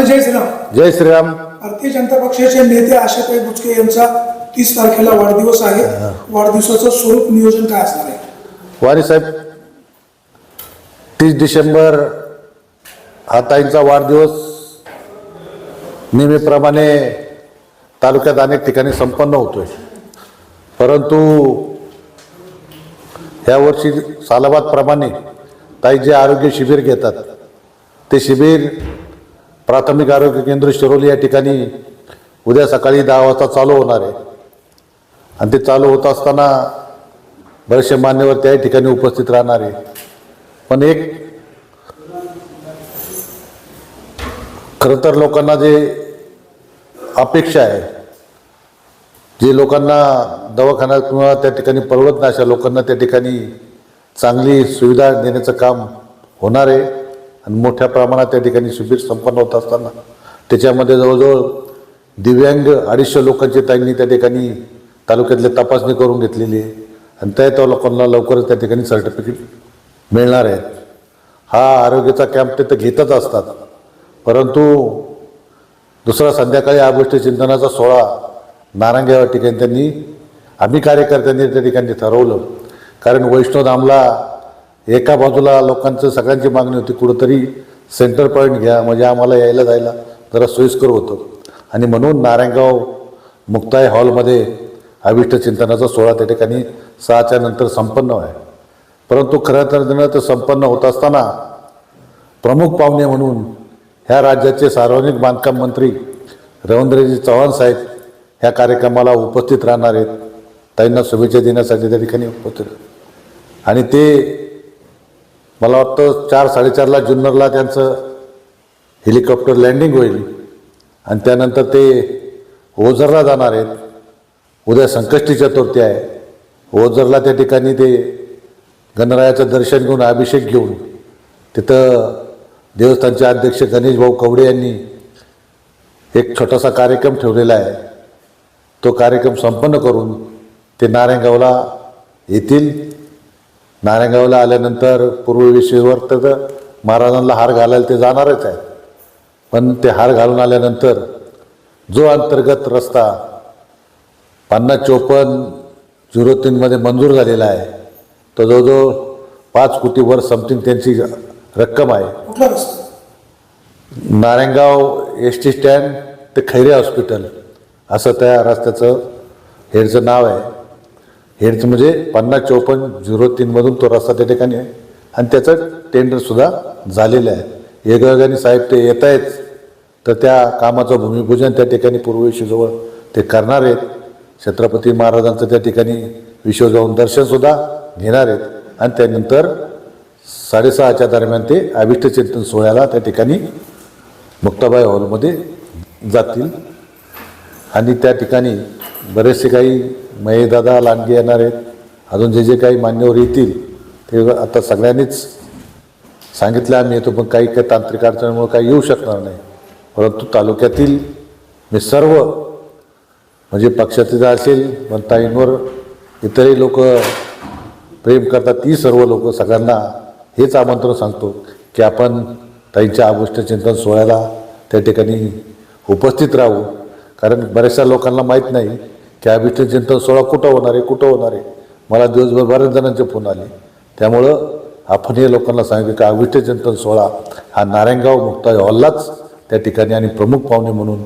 नाना जय श्रीराम. जय श्रीराम. भारतीय जनता पक्षाचे नेते आशाताई बुचके यांचा तीस तारखेला वाढदिवस आहे. वाढदिवसाचं स्वरूप नियोजन काय असणार आहे? वारी साहेब तीस डिसेंबर हा ताईंचा वाढदिवस नेहमीप्रमाणे तालुक्यात अनेक ठिकाणी संपन्न होतोय. परंतु यावर्षी सालाबादप्रमाणे ताई जे आरोग्य शिबिर घेतात ते शिबिर प्राथमिक आरोग्य केंद्र शिरोली या ठिकाणी उद्या सकाळी दहा वाजता चालू होणार आहे. आणि ते चालू होत असताना बरेचसे मान्यवर त्याही ठिकाणी उपस्थित राहणार आहे. पण एक खरं तर लोकांना जे अपेक्षा आहे जे लोकांना दवाखान्यात किंवा त्या ठिकाणी परवडत नाही अशा लोकांना त्या ठिकाणी चांगली सुविधा देण्याचं काम होणार आहे. आणि मोठ्या प्रमाणात त्या ठिकाणी शिबिर संपन्न होत असताना त्याच्यामध्ये जवळजवळ दिव्यांग अडीचशे लोकांची त्यांनी त्या ठिकाणी तालुक्यातली तपासणी करून घेतलेली आहे. आणि त्या त्या लोकांना लवकरच त्या ठिकाणी सर्टिफिकेट मिळणार आहेत. हा आरोग्याचा कॅम्प ते तर घेतच असतात. परंतु दुसरा संध्याकाळी आगोष्ट चिंतनाचा सोहळा नारायण ठिकाणी त्यांनी आम्ही कार्यकर्त्यांनी त्या ठिकाणी ठरवलं. कारण वैष्णवधामला एका बाजूला लोकांचं सगळ्यांची मागणी होती कुठंतरी सेंटर पॉईंट घ्या म्हणजे आम्हाला यायला जायला जरा सोयीस्कर होतं. आणि म्हणून नारायणगाव मुक्ताई हॉलमध्ये अविष्ट चिंतनाचा सोहळा त्या ठिकाणी सहाच्या नंतर संपन्न आहे परंतु खऱ्या अर्थानं ते संपन्न होत असताना प्रमुख पाहुणे म्हणून ह्या राज्याचे सार्वजनिक बांधकाम मंत्री रवींद्रजी चव्हाण साहेब ह्या कार्यक्रमाला उपस्थित राहणार आहेत. त्यांना शुभेच्छा देण्यासाठी त्या ठिकाणी उपस्थित आणि ते मला वाटतं चार साडेचारला जुन्नरला त्यांचं हेलिकॉप्टर लँडिंग होईल. आणि त्यानंतर ते ओझरला जाणार आहेत. उद्या संकष्टी चतुर्थी आहे. ओझरला त्या ठिकाणी ते गणरायाचं दर्शन घेऊन अभिषेक घेऊन तिथं देवस्थानचे अध्यक्ष गणेश भाऊ कवडे यांनी एक छोटासा कार्यक्रम ठेवलेला आहे. तो कार्यक्रम संपन्न करून ते नारायणगावला येतील. नारायणगावला आल्यानंतर पूर्वविषयीवर तर महाराजांना हार घालायला ते जाणारच आहे पण ते हार घालून आल्यानंतर जो अंतर्गत रस्ता पन्नास चोपन्न झिरो तीनमध्ये मंजूर झालेला आहे तो जवळजवळ पाच कोटीवर समथिंग त्यांची रक्कम आहे. नारायणगाव एस टी स्टँड ते खैरे हॉस्पिटल असं त्या रस्त्याचं हेडचं नाव आहे. हेडचं म्हणजे पन्नास चौपन्न झिरो तीनमधून तो रस्ता त्या ठिकाणी आहे. आणि त्याचं टेंडरसुद्धा झालेलं आहे. योगायोगाने साहेब ते येत आहेत तर त्या कामाचं भूमिपूजन त्या ठिकाणी पूर्वेशीजवळ ते करणार आहेत. छत्रपती महाराजांचं त्या ठिकाणी विश्व जाऊन दर्शनसुद्धा घेणार आहेत. आणि त्यानंतर साडेसहाच्या दरम्यान ते अभिष्ट चिंतन सोहळ्याला त्या ठिकाणी मुक्ताबाई हॉलमध्ये जातील. आणि त्या ठिकाणी बरेचसे काही महेदादा लांडगे येणार आहेत. अजून जे जे काही मान्यवर येतील ते आता सगळ्यांनीच सांगितलं आम्ही येतो पण काही काही तांत्रिक अडचणीमुळे काही येऊ शकणार नाही. परंतु तालुक्यातील मी सर्व म्हणजे पक्षाचे असेल पण ताईंवर इतरही लोक प्रेम करतात ती सर्व लोक सगळ्यांना हेच आमंत्रण सांगतो की आपण ताईंच्या आगोष्ट चिंतन सोहळ्याला त्या ठिकाणी उपस्थित राहू. कारण बऱ्याचशा लोकांना माहीत नाही की अभिष्ट चिंतन सोहळा कुठं होणार आहे कुठं होणार आहे? मला दिवसभर बऱ्याच जणांचे फोन आले. त्यामुळं आपण हे लोकांना सांगितलं की अभिष्ट चिंतन सोहळा हा नारायणगाव मुक्ताई हॉललाच त्या ठिकाणी आणि प्रमुख पाहुणे म्हणून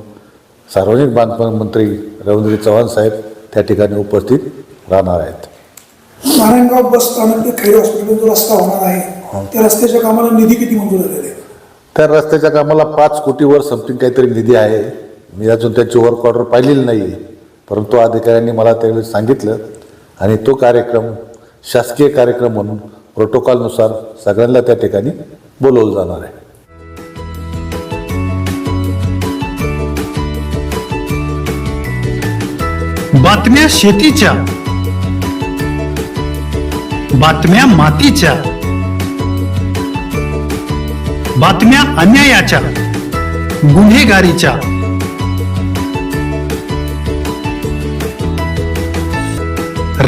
सार्वजनिक बांधकाम मंत्री रवींद्र चव्हाण साहेब त्या ठिकाणी उपस्थित राहणार आहेत. नारायणगाव बस स्थानक ते हॉस्पिटल जो रस्ता होणार आहे त्या रस्त्याच्या कामाला निधी किती मंजूर झालेला आहे त्या रस्त्याच्या कामाला पाच कोटीवर समथिंग काहीतरी निधी आहे. मी अजून त्याची वर्क ऑर्डर पाहिलेली नाही आहे परंतु अधिकाऱ्यांनी मला त्यावेळी सांगितलं आणि तो कार्यक्रम शासकीय कार्यक्रम म्हणून प्रोटोकॉलनुसार सगळ्यांना त्या ठिकाणी बोलवलं जाणार आहे. बातम्या शेतीच्या बातम्या मातीच्या बातम्या अन्यायाच्या गुन्हेगारीच्या.